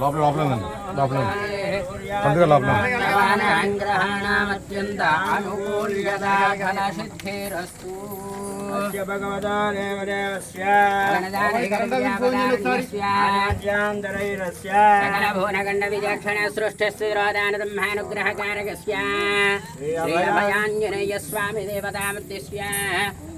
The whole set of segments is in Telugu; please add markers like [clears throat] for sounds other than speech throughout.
లోపల లోపల లోపల పండుగ లోపల గ్రహణమత్యంత అనుకూల్యతా గణదానైరస్య సకలభువనగండ విచక్షణ సృష్టిస్థిరోదాన బ్రహ్మానుగ్రహకారకస్య శ్రీ అభయాంజనేయ స్వామి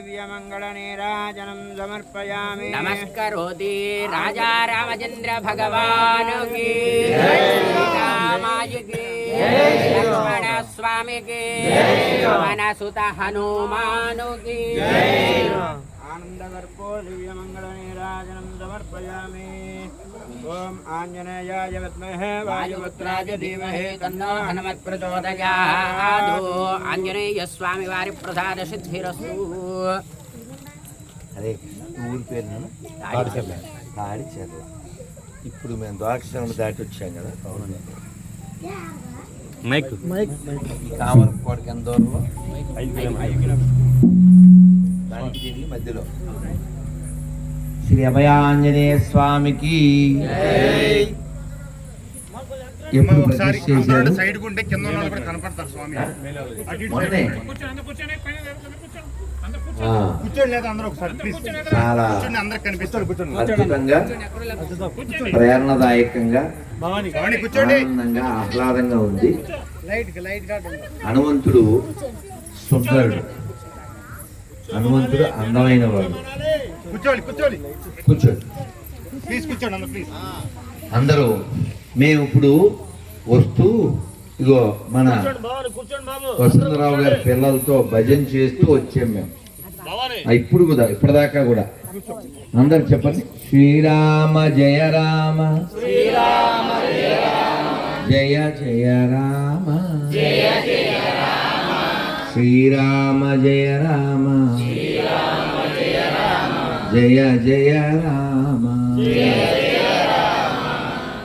दिव्यमङ्गलनीराजनं समर्पयामि। नमस्करोति राजा रामचन्द्र भगवान् लक्ष्मण स्वामी की मनसुत हनुमानु ఆంజనేయాయ విద్మహే వాయుపుత్రాయ ధీమహి తన్నో హనుమత్ ప్రచోదయాదు ఆంజనేయ స్వామి వారి ప్రసాద సిద్ధిరస్తు. అదే ఊరి పేరు తాడిచెర్ల. తాడిచెర్ల. ఇప్పుడు మేము ద్వారక్షరం దాటి వచ్చాం కదా మైక్. ఈ కామరకోటకి ఎంత దూరంలో? దానికి దీనికి మధ్యలో. శ్రీ అభయాంజనేయ స్వామికి ఎప్పుడు చాలా అద్భుతంగా ప్రేరణదాయకంగా ఆనందంగా ఆహ్లాదంగా ఉంది. హనుమంతుడు సుందరుడు హనుమంతుడు అందమైన వాడు. కూర్చోండి కూర్చోండి కూర్చోండి ప్లీజ్ కూర్చోండి అందరూ ప్లీజ్ అందరూ మేము ఇప్పుడు వస్తూ ఇగో మన వసంతరావు గారి పిల్లలతో భజన చేస్తూ వచ్చాం మేము. ఆ, ఇప్పుడు కూడా ఇప్పటిదాకా కూడా. అందరు చెప్పండి. శ్రీరామ జయ రామ. జయ జయ రామ. శ్రీరామ జయ రామ. జయ జయ రామ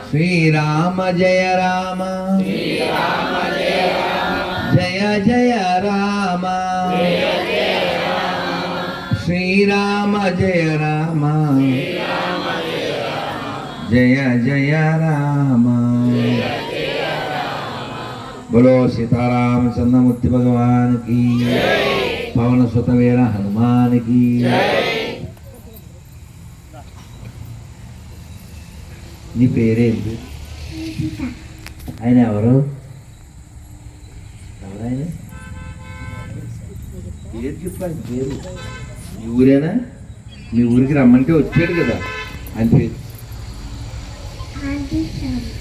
శ్రీరామ జయ రామ జయ జయ రామ శ్రీరామ జయ రామ జయ జయ రామ బలో సీతారామచంద్రమూర్తి భగవానికి పవన సుతవీర హనుమానికి నీ పేరేంటి? ఆయన ఎవరు? ఎవరాయన? పేరు పేరు. మీ ఊరేనా? మీ ఊరికి రమ్మంటే వచ్చాడు కదా ఆయన పేరు.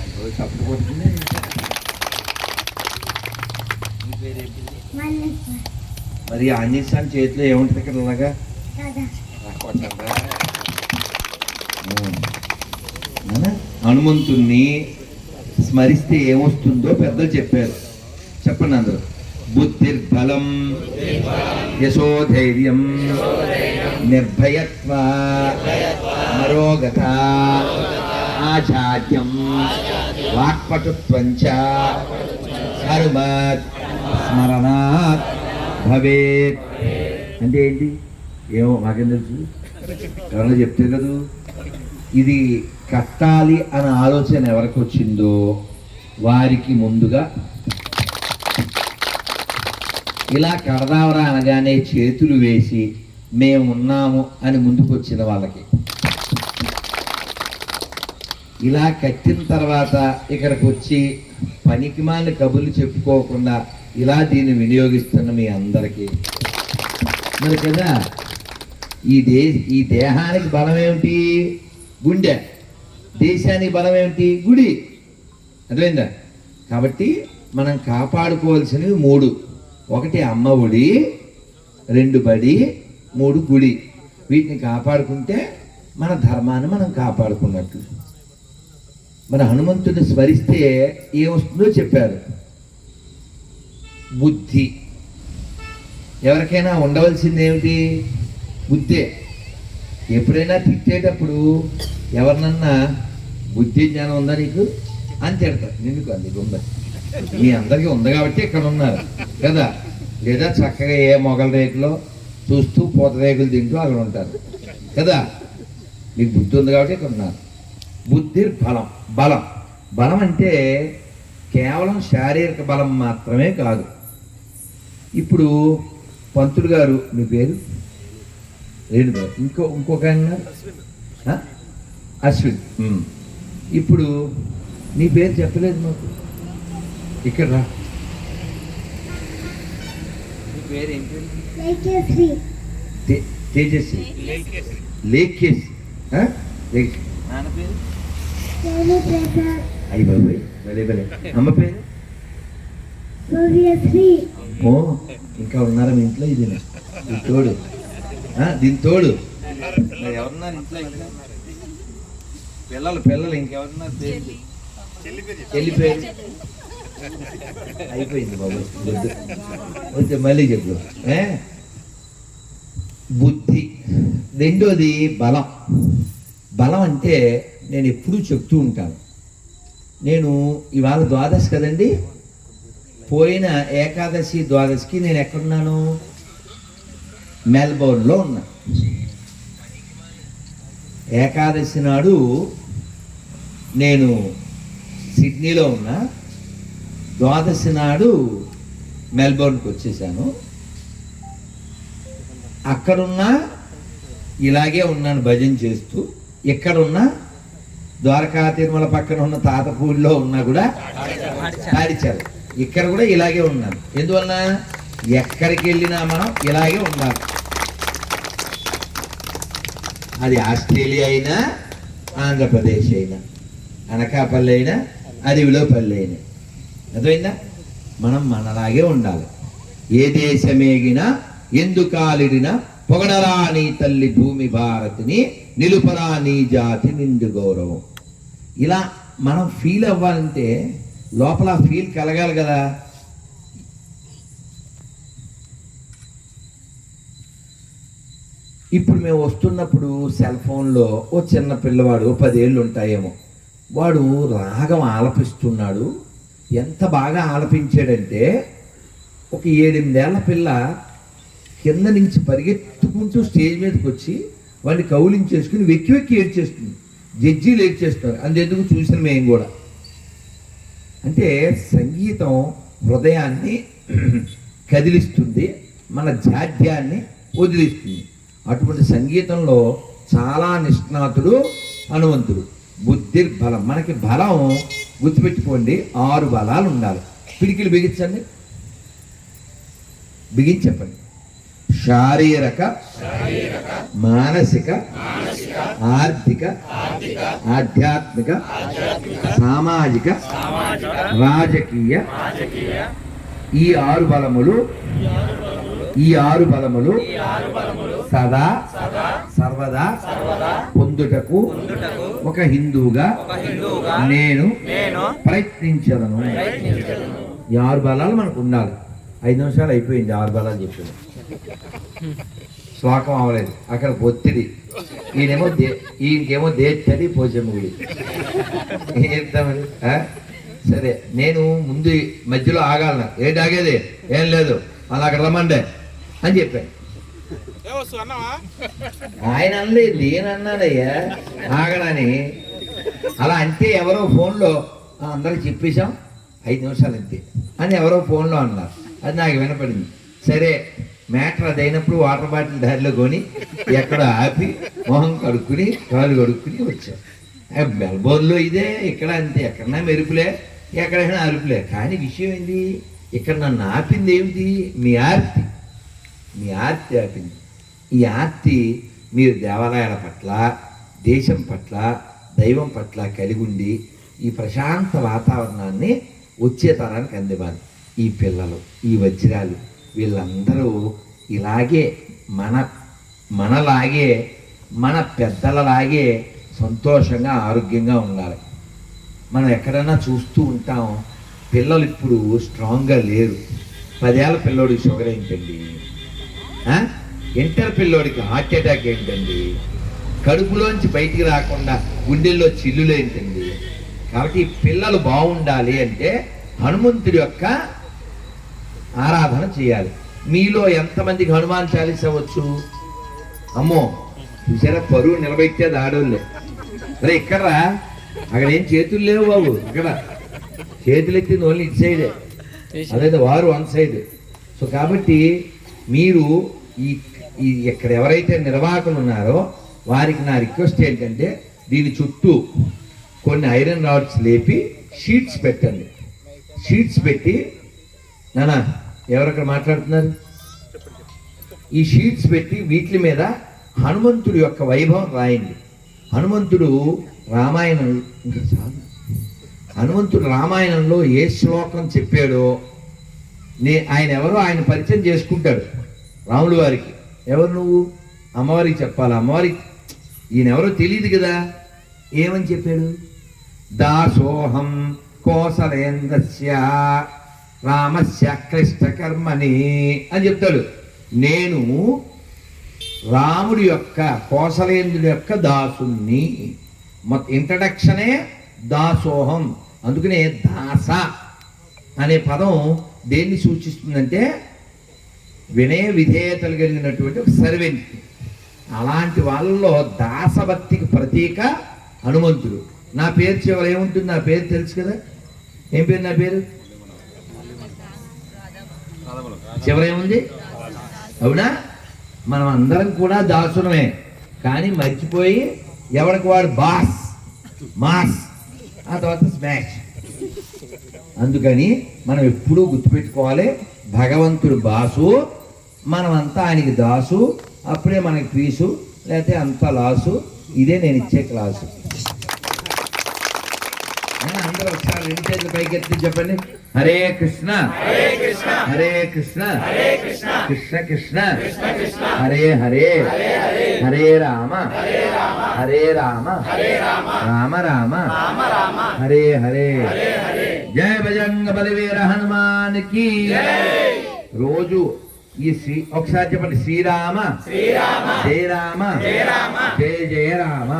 అయ్యో, చప్పుడు కొడుతుంది నీ పేరేంటి? మరి ఆంజనేయ స్వామి చేతిలో ఏముంటుంది ఇక్కడ అలాగా? హనుమంతుణ్ణి స్మరిస్తే ఏమొస్తుందో పెద్దలు చెప్పారు. చెప్పండి అందరూ. బుద్ధిర్బలం యశోధైర్యం నిర్భయత్వ మరోగత ఆచార్యం వాక్పటుత్వం చ హనుమత్ స్మరణాత్ భవేత్. అంటే ఏంటి? ఏమో మాకేం తెలుసు? ఎవరన్నా చెప్తే కదా? ఇది కట్టాలి అనే ఆలోచన ఎవరికి వచ్చిందో వారికి ముందుగా ఇలా కడదావరా అనగానే చేతులు వేసి మేము ఉన్నాము అని ముందుకు వచ్చిన వాళ్ళకి. ఇలా కట్టిన తర్వాత ఇక్కడికి వచ్చి పనికిమాలిన కబుర్లు చెప్పుకోకుండా ఇలా దీన్ని వినియోగిస్తున్న మీ అందరికీ. మరి కదా ఈ దే ఈ దేహానికి బలం ఏమిటి గుండె. దేశానికి బలం ఏమిటి? గుడి. అర్థమైందా? కాబట్టి మనం కాపాడుకోవాల్సినవి మూడు. ఒకటి అమ్మ ఒడి రెండు బడి మూడు గుడి. వీటిని కాపాడుకుంటే మన ధర్మాన్ని మనం కాపాడుకున్నట్లు మన హనుమంతుని స్మరిస్తే ఏమొస్తుందో చెప్పారు. బుద్ధి. ఎవరికైనా ఉండవలసింది ఏమిటి బుద్ధే. ఎప్పుడైనా తిట్టేటప్పుడు ఎవరినన్నా బుద్ధి జ్ఞానం ఉందా నీకు? అని తిడతారు. నిన్ను కాదు నీకు ఉందా మీ అందరికీ ఉంది కాబట్టి ఇక్కడ ఉన్నారు. కదా? లేదా చక్కగా ఏ మొగల రేకులో చూస్తూ పూత రేకులు తింటూ అక్కడ ఉంటారు. కదా? మీకు బుద్ధి ఉంది కాబట్టి ఇక్కడ ఉన్నారు. బుద్ధి బలం. బలం. బలం అంటే కేవలం శారీరక బలం మాత్రమే కాదు. ఇప్పుడు పంతులు గారు మీ పేరు? రెండు పేరు ఇంకో ఇంకొక ఆయన? అశ్విన్. ఇప్పుడు నీ పేరు చెప్పలేదు మాకు. ఇక్కడ రా. తేజస్వి ప్రసాద్. అయ్యి బాబాయ్. భలే భలే. అమ్మ పేరు? సూర్యశ్రీ ఓ ఇంకా ఉన్నారా మీ ఇంట్లో? ఇది తోడు. దీని తోడు. ఎవరున్నారు ఇంట్లో ఇంకా పిల్లలు పిల్లలు ఇంకెవరున్నారు పేరు అయిపోయింది బాబు. వద్దు వద్దు మళ్ళీ చెప్పు? బుద్ధి. రెండోది బలం. బలం అంటే నేను ఎప్పుడూ చెప్తూ ఉంటాను. నేను ఇవాళ ద్వాదశి కదండి? పోయిన ఏకాదశి ద్వాదశికి నేను ఎక్కడున్నాను? మెల్బోర్న్లో ఉన్నా ఏకాదశి నాడు నేను సిడ్నీలో ఉన్నా ద్వాదశి నాడు మెల్బోర్న్కి వచ్చేసాను. అక్కడున్నా ఇలాగే ఉన్నాను భజన చేస్తూ ఇక్కడున్నా ద్వారకా తిరుమల పక్కన ఉన్న తాతపూడిలో ఉన్నా కూడా పాడిచారు ఇక్కడ కూడా ఇలాగే ఉన్నాను. ఎందువల్ల ఎక్కడికి వెళ్ళినా మనం ఇలాగే ఉండాలి. అది ఆస్ట్రేలియా అయినా ఆంధ్రప్రదేశ్ అయినా అనకాపల్లి అయినా అడవిలో పల్లి అయినా. అర్థమైందా? మనం మనలాగే ఉండాలి. ఏ దేశమేగినా ఎందుకాలిడినా పొగడరా నీ తల్లి భూమి భారతిని నిలుపరా నీ జాతి నిండు గౌరవం. ఇలా మనం ఫీల్ అవ్వాలంటే లోపల ఫీల్ కలగాలి కదా. ఇప్పుడు మేము వస్తున్నప్పుడు సెల్ ఫోన్లో ఓ చిన్న పిల్లవాడు పదేళ్ళు ఉంటాయేమో. వాడు రాగం ఆలపిస్తున్నాడు. ఎంత బాగా ఆలపించాడంటే ఒక ఏడెనిమిదేళ్ళ పిల్ల కింద నుంచి పరిగెత్తుకుంటూ స్టేజ్ మీదకి వచ్చి వాడిని కౌలించేసుకుని వెక్కి వెక్కి ఏడ్చేస్తుంది. జడ్జీలు ఏడ్చేస్తున్నారు. అందుకు చూసిన మేము కూడా. అంటే సంగీతం హృదయాన్ని [clears throat] కదిలిస్తుంది మన జాడ్యాన్ని వదిలిస్తుంది. అటువంటి సంగీతంలో చాలా నిష్ణాతుడు హనుమంతుడు. బుద్ధిర్బలం బలం. మనకి బలం గుర్తుపెట్టుకోండి ఆరు బలాలు ఉండాలి. పిడికిలు బిగించండి. బిగించండి శారీరక మానసిక ఆర్థిక ఆధ్యాత్మిక సామాజిక రాజకీయ ఈ ఆరు బలములు ఈ ఆరు బలములు సదా సర్వదా పొందుటకు ఒక హిందువుగా నేను ప్రయత్నించదను. ఈ ఆరు బలాలు మనకు ఉండాలి. ఐదు నిమిషాలు అయిపోయింది ఆరు బలాలు చెప్పింది శ్లోకం అవ్వలేదు అక్కడ ఒత్తిడి. ఈయనేమో దే ఈయనకేమో దేత్తడి పోచముడి. ఏం చెప్తామని? సరే నేను ముందు మధ్యలో ఆగాలను ఏంటి ఆగేది? ఏం లేదు. మళ్ళీ అక్కడ రమ్మండే అని చెప్పాడు. ఆయన అనలేదు నేను అన్నాడయ్యా. ఆగడని. అలా అంటే ఎవరో ఫోన్లో అందరికి చెప్పేశాం ఐదు నిమిషాలు అంతే. అని ఎవరో ఫోన్లో అన్నారు. అది నాకు వినపడింది. సరే మ్యాటర్ అది అయినప్పుడు వాటర్ బాటిల్ దారిలో కొని ఎక్కడ ఆపి మొహం కడుక్కుని కాలు కడుక్కుని వచ్చాం. మెల్బోర్న్లో ఇదే ఇక్కడ అంతే. ఎక్కడన్నా మెరుపులే ఎక్కడైనా అరుపులే. కానీ విషయం ఏంది? ఇక్కడ నన్ను ఆపింది ఏమిటి? మీ ఆర్తి. మీ ఆర్తి ఆపింది. ఈ ఆర్తి మీరు దేవాలయాల పట్ల దేశం పట్ల దైవం పట్ల కలిగి ఉండి ఈ ప్రశాంత వాతావరణాన్ని వచ్చే తరానికి అందివ్వాలి. ఈ పిల్లలు ఈ వజ్రాలు వీళ్ళందరూ ఇలాగే మన మనలాగే మన పెద్దలలాగే సంతోషంగా ఆరోగ్యంగా ఉండాలి. మనం ఎక్కడైనా చూస్తూ ఉంటాం పిల్లలు ఇప్పుడు స్ట్రాంగ్గా లేరు. పదేళ్ళ పిల్లోడికి షుగర్ ఏంటండి ఇంటర్ పిల్లోడికి హార్ట్ అటాక్ ఏంటండి? కడుపులోంచి బయటికి రాకుండా గుండెల్లో చిల్లులు ఏంటండి? కాబట్టి పిల్లలు బాగుండాలి అంటే హనుమంతుడి యొక్క ఆరాధన చేయాలి. మీలో ఎంతమందికి హనుమాన్ చాలీస వచ్చు? అమ్మో చూసారా? పరువు నిలబెట్టేది ఆడోళ్ళే. అరే ఇక్కడ రా. అక్కడ ఏం చేతులు లేవు బాబు ఇక్కడ చేతులు ఎత్తింది ఓన్లీ ఇటు సైడే. అదే వారు వన్ సైడ్. సో కాబట్టి మీరు ఈ ఇక్కడ ఎవరైతే నిర్వాహకులు ఉన్నారో వారికి నా రిక్వెస్ట్ ఏంటంటే దీని చుట్టూ కొన్ని ఐరన్ రాడ్స్ లేపి షీట్స్ పెట్టండి. షీట్స్ పెట్టి నానా ఎవరక్కడ మాట్లాడుతున్నారు? ఈ షీట్స్ పెట్టి వీటి మీద హనుమంతుడి యొక్క వైభవం రాయండి. హనుమంతుడు రామాయణం ఇంకా చాలు హనుమంతుడు రామాయణంలో ఏ శ్లోకం చెప్పాడో నే ఆయన ఎవరో ఆయన పరిచయం చేసుకుంటాడు రాముడు వారికి. ఎవరు నువ్వు? అమ్మవారికి చెప్పాలి? అమ్మవారికి ఈయన ఎవరో తెలియదు కదా. ఏమని చెప్పాడు? దాసోహం కోసలేంద్రస్య రామస్య క్లిష్టకర్మని అని చెప్తాడు. నేను రాముడి యొక్క కోసలేంద్రుడి యొక్క దాసుని మొత్తం ఇంట్రడక్షనే దాసోహం. అందుకనే దాస అనే పదం దేన్ని సూచిస్తుందంటే వినయ విధేయతలు కలిగినటువంటి ఒక సర్వెంట్ అలాంటి వాళ్ళలో దాసభక్తికి ప్రతీక హనుమంతుడు. నా పేరు చివరి ఏముంటుంది? నా పేరు తెలుసు కదా? ఏం పేరు నా పేరు? చివరి ఏముంది? అవునా? మనం అందరం కూడా దాసునమే కానీ మర్చిపోయి ఎవరికి వాడు? బాస్. మాస్. ఆ తర్వాత స్మాష్. అందుకని మనం ఎప్పుడూ గుర్తుపెట్టుకోవాలి భగవంతుడు బాసు మనమంతా ఆయనకి దాసు అప్పుడే మనకి పీసు లేకపోతే అంత లాసు. ఇదే నేను ఇచ్చే క్లాసు. అందరూ ఒకసారి రెండు చేతులు పైకెత్తి చెప్పండి. హరే కృష్ణ హరే కృష్ణ. హరే కృష్ణ. కృష్ణ కృష్ణ. హరే హరే. హరే రామ. హరే రామ. రామ రామ. హరే హరే. జయ భజంగ బలివీర హనుమాన్కి రోజు ఈ శ్రీ ఒకసారి చెప్పండి శ్రీరామ జయ రామ జయ జయ రామ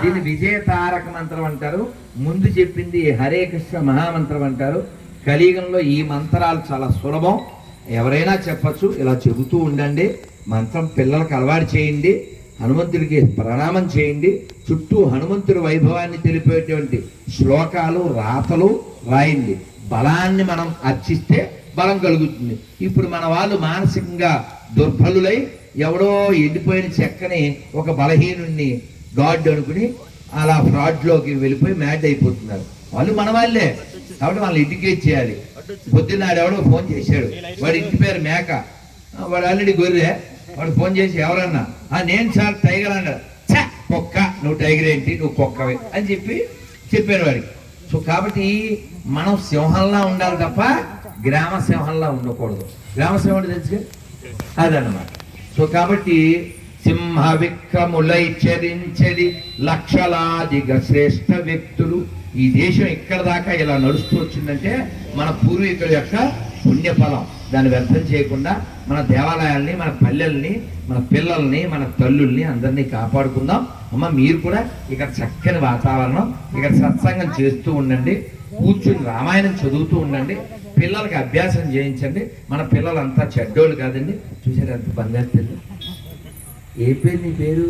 దీన్ని విజయ తారక మంత్రం అంటారు. ముందు చెప్పింది హరే కృష్ణ మహామంత్రం అంటారు. కలియుగంలో ఈ మంత్రాలు చాలా సులభం. ఎవరైనా చెప్పచ్చు ఇలా చెబుతూ ఉండండి. మంత్రం పిల్లలకు అలవాటు చేయండి. హనుమంతుడికి ప్రణామం చేయండి. చుట్టూ హనుమంతుడి వైభవాన్ని తెలిపేటువంటి శ్లోకాలు రాతలు రాయండి. బలాన్ని మనం అర్చిస్తే బలం కలుగుతుంది. ఇప్పుడు మన వాళ్ళు మానసికంగా దుర్బలులై ఎవడో ఎండిపోయిన చెక్కని ఒక బలహీనుణ్ణి గాడ్ అనుకుని అలా ఫ్రాడ్లోకి వెళ్ళిపోయి మ్యాడ్ అయిపోతున్నారు. వాళ్ళు మన వాళ్ళే. కాబట్టి వాళ్ళని ఇంటికేట్ చేయాలి. పొద్దున్నాడు ఎవడో ఫోన్ చేశాడు. వాడి ఇంటి పేరు మేక. వాడు ఆల్రెడీ గొర్రె. వాడు ఫోన్ చేసి ఎవరన్నా ఆ నేను సార్ టైగర్ అన్నాడు. చ కుక్క నువ్వు టైగర్ ఏంటి నువ్వు కుక్కవే అని చెప్పి చెప్పాను వాడికి సో కాబట్టి మనం సింహంలా ఉండాలి తప్ప గ్రామ సింహంలా ఉండకూడదు. గ్రామ సింహం తెలుసు అదన్నమాట. సో కాబట్టి సింహ విక్రములై చరించది లక్షలాదిగా శ్రేష్ఠ వ్యక్తులు ఈ దేశం ఇక్కడ దాకా ఇలా నడుస్తూ వచ్చిందంటే మన పూర్వీకుల యొక్క పుణ్యఫలం. దాన్ని వ్యర్థం చేయకుండా మన దేవాలయాల్ని మన పల్లెల్ని మన పిల్లల్ని మన తల్లుల్ని అందరినీ కాపాడుకుందాం. అమ్మ మీరు కూడా ఇక్కడ చక్కని వాతావరణం ఇక్కడ సత్సంగం చేస్తూ ఉండండి. కూర్చుని రామాయణం చదువుతూ ఉండండి. పిల్లలకి అభ్యాసం చేయించండి. మన పిల్లలంతా చెడ్డోళ్ళు కాదండి. చూసారు ఎంత బంగారు పిల్లలు ఏ పేరు నీ పేరు?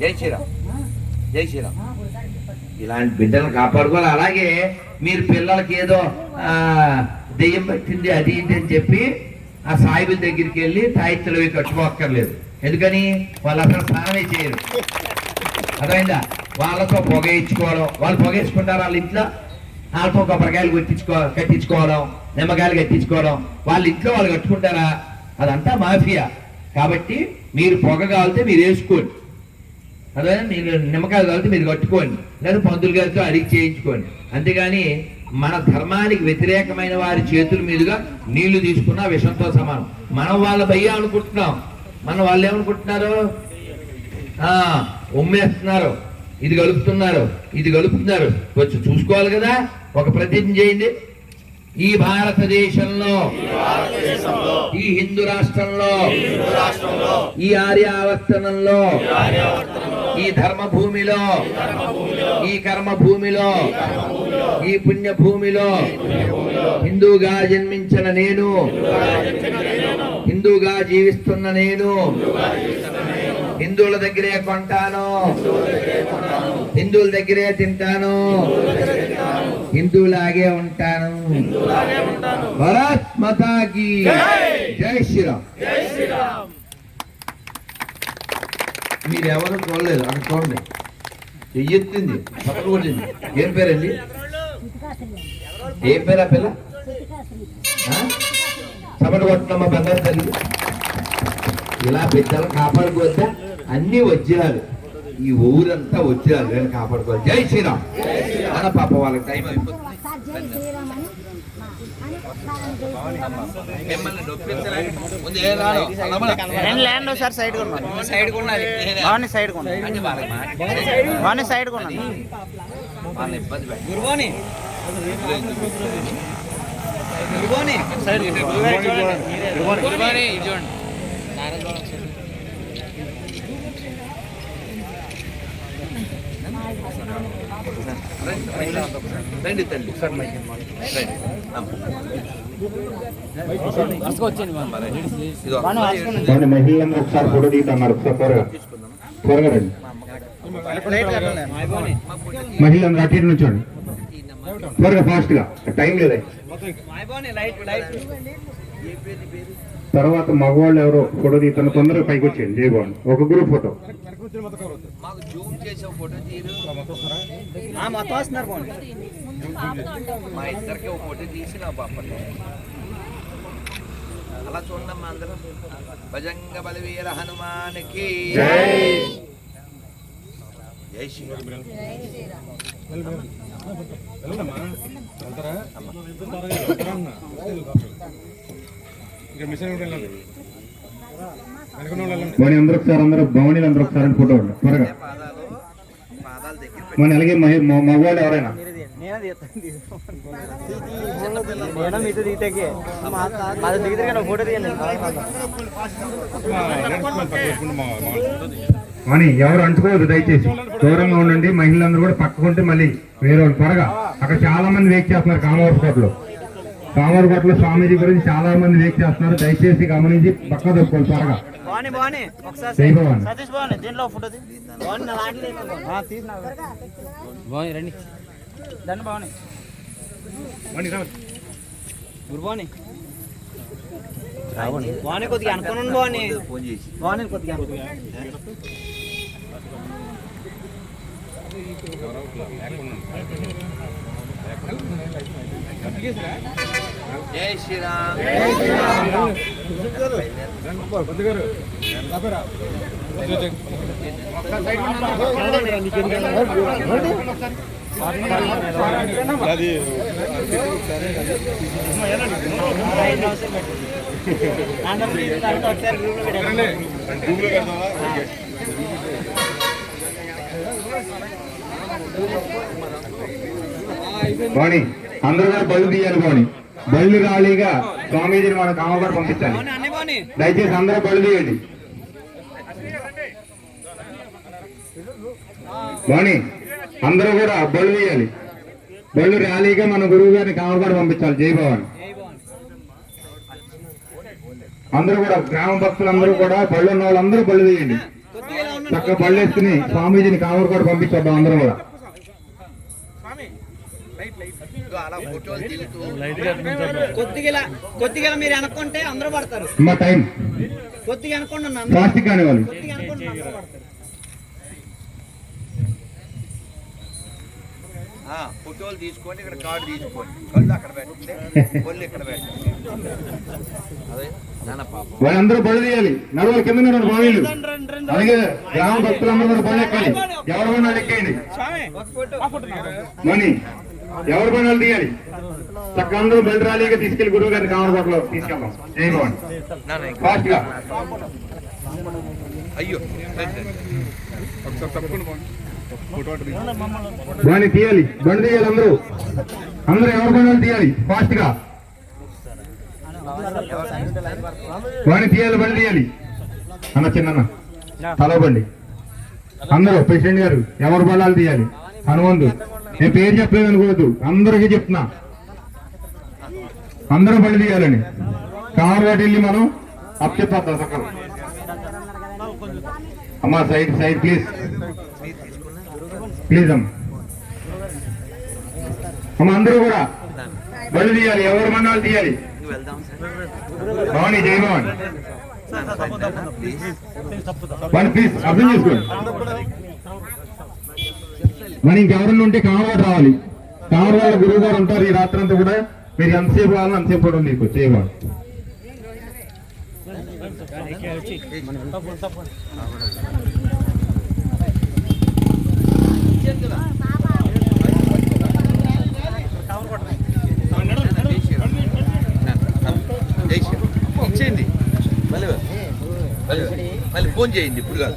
జై శ్రీరామ్ జై శ్రీరామ్. ఇలాంటి బిడ్డలను కాపాడుకోవాలి. అలాగే మీరు పిల్లలకి ఏదో ఆ, దెయ్యం పట్టింది అది ఇది అని చెప్పి ఆ సాయిబుల దగ్గరికి వెళ్ళి తాయిత్తులు అవి కట్టుకోక్కర్లేదు. ఎందుకని? వాళ్ళు అసలు స్నానమే చేయరు. అర్థమైందా? వాళ్ళతో పొగ ఇచ్చుకోవడం వాళ్ళు పొగ వేసుకుంటారు వాళ్ళ ఇంట్లో. వాళ్ళతో కొబ్బరికాయలు కొట్టించుకో కట్టించుకోవడం నిమ్మకాయలు కట్టించుకోవడం. వాళ్ళ ఇంట్లో వాళ్ళు కట్టుకుంటారా? అదంతా మాఫియా. కాబట్టి మీరు పొగ కావాలితే మీరు వేసుకోండి. అదే నేను నిమ్మకాయలు కలిసి మీరు కట్టుకోండి. లేదా పంతులు గారితో అడిగి చేయించుకోండి. అంతేగాని మన ధర్మానికి వ్యతిరేకమైన వారి చేతుల మీదుగా నీళ్ళు తీసుకున్న విషంతో సమానం. మనం వాళ్ళ భయ్య అనుకుంటున్నాం. మన వాళ్ళు ఏమనుకుంటున్నారు? ఆ ఉమ్మేస్తున్నారు. ఇది కలుపుతున్నారు. ఇది కలుపుతున్నారు. వచ్చి చూసుకోవాలి కదా. ఒక ప్రతిజ్ఞ చేయండి. ఈ భారతదేశంలో ఈ హిందూ రాష్ట్రంలో ఈ ఆర్యావర్తనంలో ఈ ధర్మ భూమిలో ఈ కర్మ భూమిలో ఈ పుణ్య భూమిలో హిందూగా జన్మించిన నేను హిందూగా జీవిస్తున్న నేను హిందువుల దగ్గరే కొంటాను హిందువుల దగ్గరే తింటాను హిందువులాగే ఉంటాను. భరత్ మతాకి జై శ్రీరామ్. మీరు ఎవరు చూడలేదు అక్కడ చూడండి. ఎత్తింది పక్కన కొట్టింది. ఏం పేరండి? ఏం పేరు ఆ పిల్ల? సపట కొట్టినమ్మ బంగారు తల్లి. ఇలా పెద్దలు కాపాడుకోవద్దా అన్ని వజ్రాలు. ఈ ఊరంతా వజ్రాలు నేను కాపాడుకోవాలి. జై శ్రీరామ్. అన్న పాప వాళ్ళకి టైం అయిపోతుంది ఒకసారి జై శ్రీరామ్ అని అని ఒకసారి జై శ్రీరామ్ మిమ్మల్ని నొప్పించలేక ముందు ఏ రాను నేను ల్యాండ్ ఒకసారి సైడ్ కొన్నాను సైడ్ బాగుంది సైడ్ కొన్నాను బాగుంది సైడ్ కొన్నాను గురువాని గురువాని సైడ్ చూడండి. రండి తల్లి మహిళను ఒకసారి ఫోటో తీస్తున్నారు ఒకసారి త్వరగా. త్వరగా రండి. అటు ఇటు నుంచోండి. త్వరగా ఫాస్ట్గా టైం లేదా. తర్వాత మగవాళ్ళు ఎవరో ఫోటో తీస్తున్న తొందరగా పైకి వచ్చేయండి. ఒక గ్రూప్ ఫోటో. మాకు జూమ్ చేసే ఫోటో తీరు. మొత్తం వస్తున్నారు మా ఇద్దరికి ఒక ఫోటో తీసి నా బాపట్లో అలా చూడమ్మా అందరం. భజంగ బలవీర హనుమానికి. జై శ్రీరామ్ మణి అందరూ ఒకసారి అందరూ భవనీలు అందరూ ఒకసారి ఫోటో త్వరగా. మన అలాగే మహి- మ- మగవాళ్ళు ఎవరైనా. అని ఎవరు అంటుకోవద్దు దయచేసి. దూరంగా ఉండండి మహిళలందరూ కూడా పక్కకుంటే మళ్ళీ వేరే వాళ్ళు. త్వరగా. అక్కడ చాలా మంది వెయిట్ చేస్తున్నారు కామవరకోటలో కామవరకోటలో స్వామీజీ గురించి చాలా మంది వెయిట్ చేస్తున్నారు. దయచేసి గమనించి పక్క దొరుకుకోవాలి త్వరగా. బాగున్నాయి కొద్దిగా అనుకున్నాను బాగున్నాయి బాగున్నాయి కొద్దిగా అనుకున్నాను జై శ్రీరామ్. ఒకసారి గ్రూప్లో పెట్టండి బాణి అందరూ కూడా బళ్ళు తీయాలి బాణి బళ్ళు ఖాళీగా స్వామీజీని మన పంపించాలి. బాగున్నాయి అన్నీ బాగున్నాయి దయచేసి అందరూ బళ్ళు తీయండి. బాణి అందరూ కూడా బళ్ళు తీయాలి. బళ్ళు ర్యాలీగా మన గురువు గారిని కామగారు పంపించాలి. జై భవాన్. అందరూ కూడా గ్రామ భక్తులందరూ కూడా బళ్ళు ఉన్న వాళ్ళందరూ బళ్ళు తీయండి. చక్కగా బళ్ళు వేసుకుని స్వామీజీని కామర్ కూడా పంపించేద్దాం అందరం కూడా ఇదిగో అలా ఫోటోలు దిగుతూ కొద్దిగా కొద్దిగా మీరు అనుకుంటే అందరూ పడతారు. మా టైం. కొద్దిగా అనుకోండి ప్లాస్టిక్ కానివ్వాలి కొద్దిగా అనుకోండి అందరూ పడతారు. ఆ, ఫోటోలు తీసుకోండి ఇక్కడ కార్డు తీసుకోండి కళ్ళు అక్కడ పెట్టండి [laughs] కొళ్ళు ఇక్కడ పెట్టండి. అదే. వాళ్ళందరూ బళ్ళు తీయాలి. నడువులు కింద బావీలు రండి, రండి. అలాగే గ్రామ భక్తులందరూ బళ్ళు ఎక్కాలి ఎవరు పని వాళ్ళు ఫోటో. మనీ ఎవరు పని వాళ్ళు తీయాలి? చక్కగా అందరూ బయట ర్యాలీగా తీసుకెళ్ళి గురువు గారిని కామరకోటలో తీసుకెళ్దాం. భవన్. ఫాస్ట్గా. అయ్యో వాడిని తీయాలి. బండి తీయాలి అందరూ. అందరూ ఎవరు బండి తీయాలి? ఫాస్ట్గా. వాడిని తీయాలి బండి తీయాలి. అన్న చిన్న తలవండి. అందరూ ప్రెసిడెంట్ గారు ఎవరు బలాలు తీయాలి? హనుమంతు. నేను పేరు చెప్పలేదు అనుకోవద్దు. అందరికీ చెప్తున్నా. అందరూ బండి తీయాలని. కారు వాటి వెళ్ళి మనం అప్ చెప్పొద్దాం సక్కలు అమ్మా సైడ్ సైడ్ ప్లీజ్. ప్లీజ్ అమ్మ. అమ్మ అందరూ కూడా బళ్ళు తీయాలి. ఎవరు మన్నాలు తీయాలి? భవానీ జై భవాన్ వన్ ప్లీజ్ అర్థం చేసుకోండి. మరి ఇంకెవరన్నా ఉంటే కామరాడు రావాలి. కామర గురువు గారు ఉంటారు ఈ రాత్రి అంతా కూడా. మీరు ఎంతసేపు కావాలని అంతసేపు కూడా మీకు చేయమని ఇచ్చేయండి మళ్ళీ మళ్ళీ మళ్ళీ ఫోన్ చేయండి ఇప్పుడు కాదు.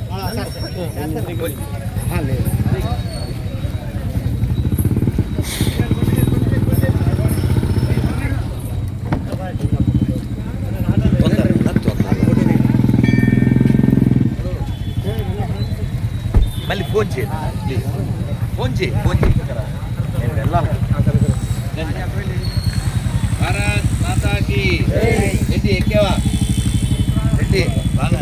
మళ్ళీ ఫోన్ చేయండి ప్లీజ్. ఫోన్ చేయి ఫోన్ చేయి. నేను వెళ్ళాలి. భారత్ మాతాకి. రెడ్డి ఎక్కావా? రెడ్డి బాగా